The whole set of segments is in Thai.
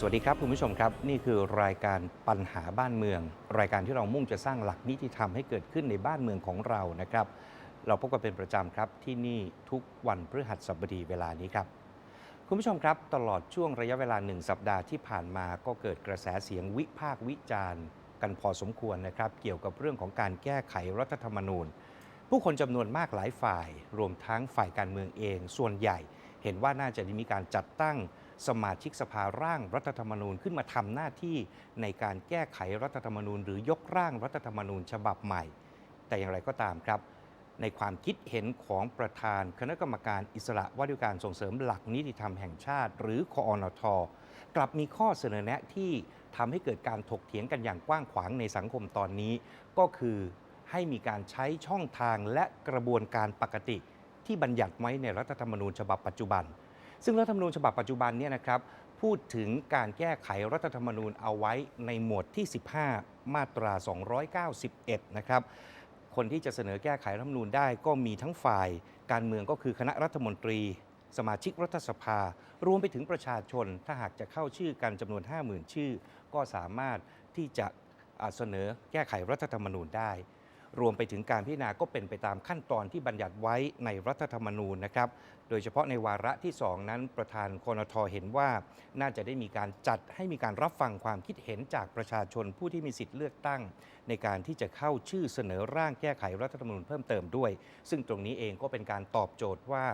สวัสดีครับคุณผู้ชมครับ นี่คือรายการปัญหาบ้านเมือง รายการที่เรามุ่งจะสร้างหลักนิติธรรมให้เกิดขึ้นในบ้านเมืองของเรานะครับ เราพบกันเป็นประจำครับที่นี่ทุกวันพฤหัสบดีเวลานี้ครับคุณผู้ชมครับ ตลอดช่วงระยะเวลาหนึ่งสัปดาห์ที่ผ่านมาก็เกิดกระแสเสียงวิพากษ์วิจารณ์ กันพอสมควรนะครับ เกี่ยวกับเรื่องของการแก้ไขรัฐธรรมนูญ ผู้คนจำนวนมากหลายฝ่าย รวมทั้งฝ่ายการเมืองเอง ส่วนใหญ่ เห็นว่าน่าจะมีการจัดตั้ง สมาชิกสภาร่างรัฐธรรมนูญขึ้นมาทำหน้าที่ในการแก้ไขรัฐธรรมนูญ หรือยกร่างรัฐธรรมนูญฉบับใหม่ แต่อย่างไรก็ตามครับ ในความคิดเห็นของประธานคณะกรรมการอิสระว่าด้วยการส่งเสริมหลักนิติธรรมแห่งชาติ หรือคอนทกลับมีข้อเสนอแนะที่ทำให้เกิดการถกเถียงกันอย่างกว้างขวางในสังคมตอนนี้ ก็คือให้มีการใช้ช่องทางและกระบวนการปกติที่บัญญัติไว้ในรัฐธรรมนูญฉบับปัจจุบัน ซึ่งรัฐธรรมนูญฉบับปัจจุบันเนี่ยนะครับพูดถึงการแก้ไขรัฐธรรมนูญเอาไว้ในหมวดที่ 15 มาตรา 291 นะครับ คนที่จะเสนอแก้ไขรัฐธรรมนูญได้ก็มีทั้งฝ่ายการเมืองก็คือคณะรัฐมนตรี สมาชิกรัฐสภา รวมไปถึงประชาชน ถ้าหากจะเข้าชื่อกันจำนวน 50,000 ชื่อ ก็สามารถที่จะเสนอแก้ไขรัฐธรรมนูญได้ รวมไปถึงการพิจารณาก็เป็นไปตามขั้นตอนที่บัญญัติไว้ในรัฐธรรมนูญนะครับ โดยเฉพาะในวาระที่ 2 นั้นประธานคอนทเห็นว่าน่าจะได้มีการจัดให้มีการรับฟังความคิดเห็นจากประชาชนผู้ที่มีสิทธิ์เลือกตั้ง ในการที่จะเข้าชื่อเสนอร่างแก้ไขรัฐธรรมนูญเพิ่มเติมด้วย ซึ่งตรงนี้เองก็เป็นการตอบโจทย์ว่า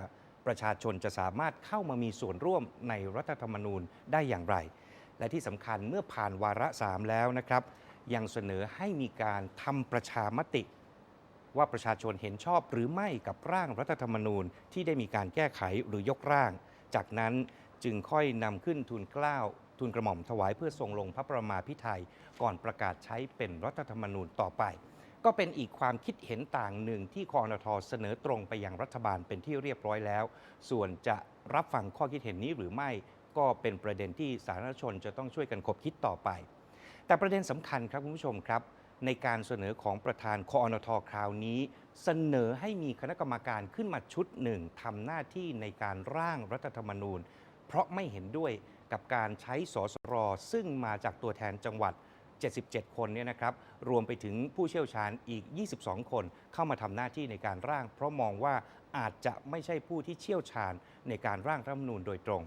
ประชาชนจะสามารถเข้ามามีส่วนร่วมในรัฐธรรมนูญได้อย่างไร และที่สำคัญเมื่อผ่านวาระ 3 แล้วนะครับ ยังเสนอให้มีการทำประชามติ ว่าประชาชนเห็นชอบหรือไม่กับร่างรัฐธรรมนูญที่ได้มีการแก้ไขหรือยกร่าง จากนั้นจึงค่อยนำขึ้นทูลเกล้าทูลกระหม่อมถวายเพื่อทรงลงพระประมาพิไทยก่อนประกาศใช้เป็นรัฐธรรมนูญต่อไป ก็เป็นอีกความคิดเห็นต่างหนึ่งที่คอนทอเสนอตรงไปยังรัฐบาลเป็นที่เรียบร้อยแล้ว ส่วนจะรับฟังข้อคิดเห็นนี้หรือไม่ ก็เป็นประเด็นที่สาธารณชนจะต้องช่วยกันคบคิดต่อไป แต่ประเด็นสำคัญครับคุณผู้ชมครับ ในการเสนอของประธานคอนทคราวนี้ เสนอให้มีคณะกรรมการขึ้นมาชุดหนึ่งทำหน้าที่ในการร่างรัฐธรรมนูญ เพราะไม่เห็นด้วยกับการใช้สสรซึ่งมาจากตัวแทนจังหวัด 77 คนเนี่ยนะครับรวมไปถึงผู้เชี่ยวชาญอีก 22 คนเข้ามาทำหน้าที่ในการร่าง เพราะมองว่าอาจจะไม่ใช่ผู้ที่เชี่ยวชาญในการร่างรัฐธรรมนูญโดยตรง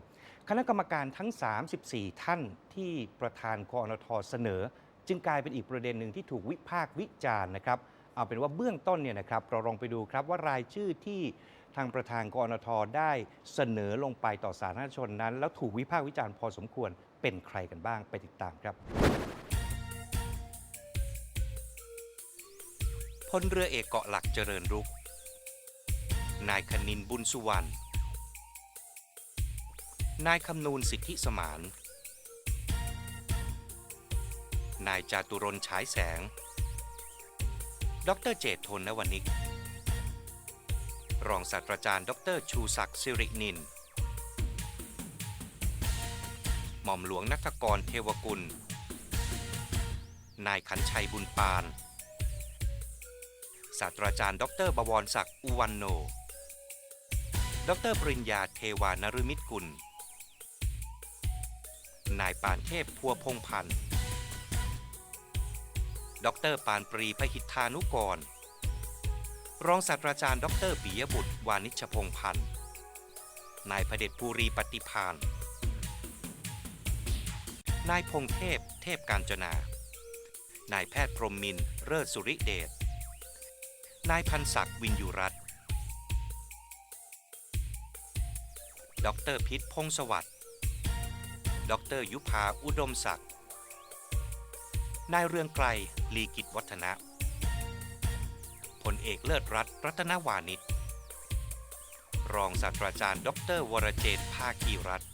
คณะกรรมการทั้ง 34 ท่านที่ประธานคอนทเสนอ จึงกลายเป็นอีกประเด็นหนึ่งที่ถูกวิพากษ์วิจารณ์นะครับเอาเป็นว่าเบื้องต้นเนี่ยนะครับเราลองไปดูครับว่ารายชื่อที่ทางประธานกรนทได้เสนอลงไปต่อสาธารณชนนั้น แล้วถูกวิพากษ์วิจารณ์พอสมควรเป็นใครกันบ้างไปติดตามครับ ลเรือเอกเกาะหลักเจริญรุก นายคณินบุญสุวรรณ นายคำนูนสิทธิสมาน นายจาตุรนฉายแสง ดรเจตโทนนวนิก รองศาสตราจารย์ ดรชูศักดิ์สิรินิน หม่อมหลวงนัทกรเทวกุล นายขันชัยบุญปาน ศาสตราจารย์ ดรบวรศักดิ์อุวันโน ดรปริญญาเทวานฤมิตกุล นายปานเทพพัวพงพันธ์ ดรปานปรีพหิทธานุกร รองศาสตราจารย์ ดรปิยบุตร วานิชพงพันธ์ นายพเดชปุรีปฏิพานนายพงเทพ เทพการจนา นายแพทย์พรหมมินทร์เลิศสุริเดช นายพันศักดิ์วินยูรัตน์ดรพิษพงษ์สวัสดิ์ดรยุพาอุดมศักดิ์นายเรืองไกรลีกิจวัฒนะพลเอกเลิศรัตน์รัตนวานิชรองศาสตราจารย์ ดร วรเจตภาคีรัตน์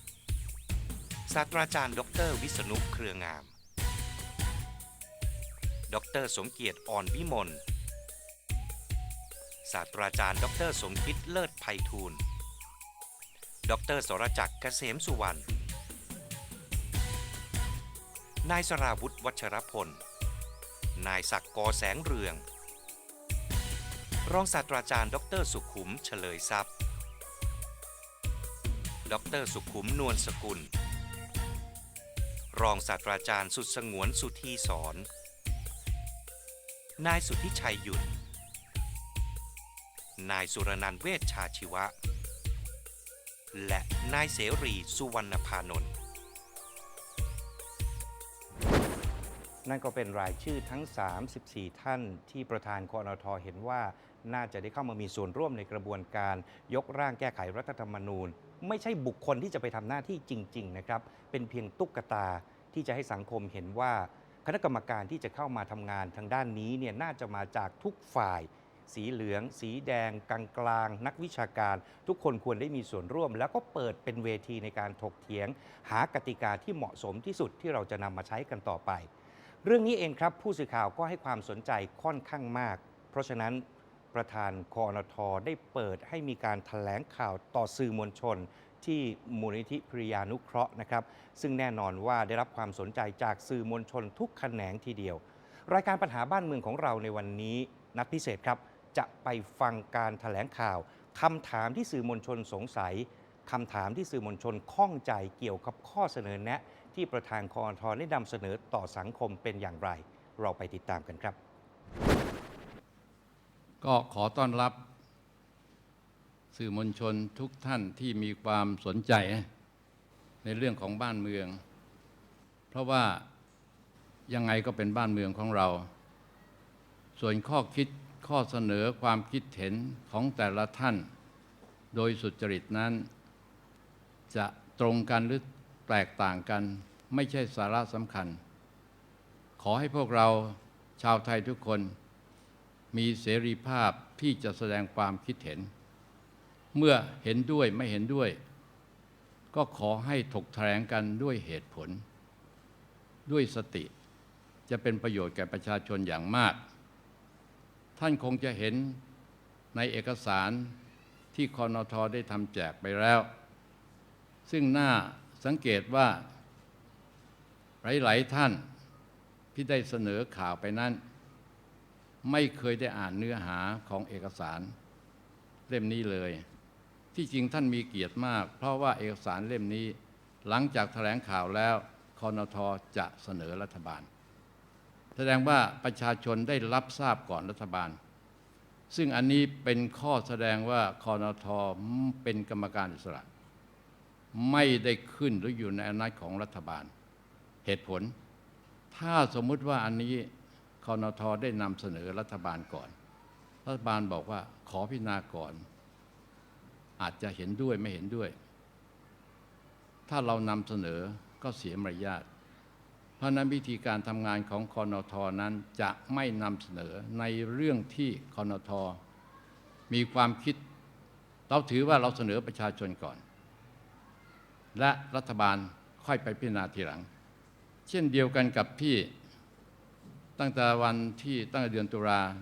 ศาสตราจารย์ ดร วิษณุเครืองาม ดร สมเกียรติอ่อนวิมล ศาสตราจารย์ ดรสมคิดเลิศไพฑูรย์ดรสรจักรเกษมสุวรรณ นายสราวุธวัชรพล นายศักดิ์กอแสงเรือง รองศาสตราจารย์ ดรสุขุมเฉลยทรัพย์ ดรสุขุมนวลสกุล รองศาสตราจารย์สุดสงวนสุธีสอน นายสุทธิชัยหยุ่น นายสุรนันเวชชาชีวะ และนายเสรีสุวรรณพานนท์นั่นก็เป็นรายชื่อทั้ง 34 ท่านที่ประธานคอนทเห็นว่าน่าจะได้เข้ามามีส่วนร่วมในกระบวนการยกร่างแก้ไขรัฐธรรมนูญ ไม่ใช่บุคคลที่จะไปทำหน้าที่จริง ๆ นะครับ เป็นเพียงตุ๊กตาที่จะให้สังคมเห็นว่า คณะกรรมการที่จะเข้ามาทำงานทางด้านนี้เนี่ยน่าจะมาจากทุกฝ่าย สีเหลือง สีแดง กลางกลางๆนักวิชาการ ทุกคนควรได้มีส่วนร่วม แล้วก็เปิดเป็นเวทีในการถกเถียง หากติกาที่เหมาะสมที่สุดที่เราจะนำมาใช้กันต่อไป เรื่องนี้เองครับผู้สื่อข่าวก็ให้ความสนใจค่อนข้างมาก เพราะฉะนั้นประธานคอนทได้เปิดให้มีการถแถลงข่าวต่อสื่อมวลชน ที่มูลนิธิพริยานุเคราะห์นะครับ ซึ่งแน่นอนว่าได้รับความสนใจจากสื่อมวลชนทุกแขนงทีเดียว รายการปัญหาบ้านเมืองของเราในวันนี้นัดพิเศษครับ จะไปฟังการถแถลงข่าวคำถามที่สื่อมวลชนสงสัยคำถามที่สื่อมวลชนข้องใจเกี่ยวกับข้อเสนอแนะ ที่ประธานคอทได้นำเสนอต่อสังคมเป็นอย่างไร เราไปติดตามกันครับ ก็ขอต้อนรับ สื่อมวลชนทุกท่านที่มีความสนใจในเรื่องของบ้านเมือง เพราะว่ายังไงก็เป็นบ้านเมืองของเรา ส่วนข้อคิด ข้อเสนอความคิดเห็นของแต่ละท่าน โดยสุจริตนั้น จะตรงกันหรือแตกต่างกัน ไม่ใช่สาระสำคัญ ขอให้พวกเราชาวไทยทุกคน มีเสรีภาพที่จะแสดงความคิดเห็น เมื่อเห็นด้วยไม่เห็นด้วย ก็ขอให้ถกแถลงกันด้วยเหตุผล ด้วยสติจะเป็นประโยชน์แก่ประชาชนอย่างมาก ท่านคงจะเห็นในเอกสารที่คอนทได้ทำแจกไปแล้ว ซึ่งน่าสังเกตว่า หลายๆท่านที่ได้เสนอข่าวไปนั้น ไม่เคยได้อ่านเนื้อหาของเอกสารเล่มนี้เลย ที่จริงท่านมีเกียรติมาก เพราะว่าเอกสารเล่มนี้หลังจากแถลงข่าวแล้วคอนทจะเสนอรัฐบาล แสดงว่าประชาชนได้รับทราบก่อนรัฐบาล ซึ่งอันนี้เป็นข้อแสดงว่าคอนทเป็นกรรมการอิสระ ไม่ได้ขึ้นหรืออยู่ในอำนาจของรัฐบาล เหตุผล ถ้าสมมุติว่าอันนี้คอนทได้นำเสนอรัฐบาลก่อน รัฐบาลบอกว่าขอพิจารณาก่อน อาจจะเห็นด้วยไม่เห็นด้วย ถ้าเรานำเสนอก็เสียมารยาท เพราะนั้นวิธีการทำงานของคอนทนั้นจะไม่นำเสนอในเรื่องที่คอนทมีความคิด เราถือว่าเราเสนอประชาชนก่อน และรัฐบาลค่อยไปพิจารณาทีหลัง เช่นเดียวกันกับที่ตั้งแต่วันที่ตั้งแต่เดือนตุลา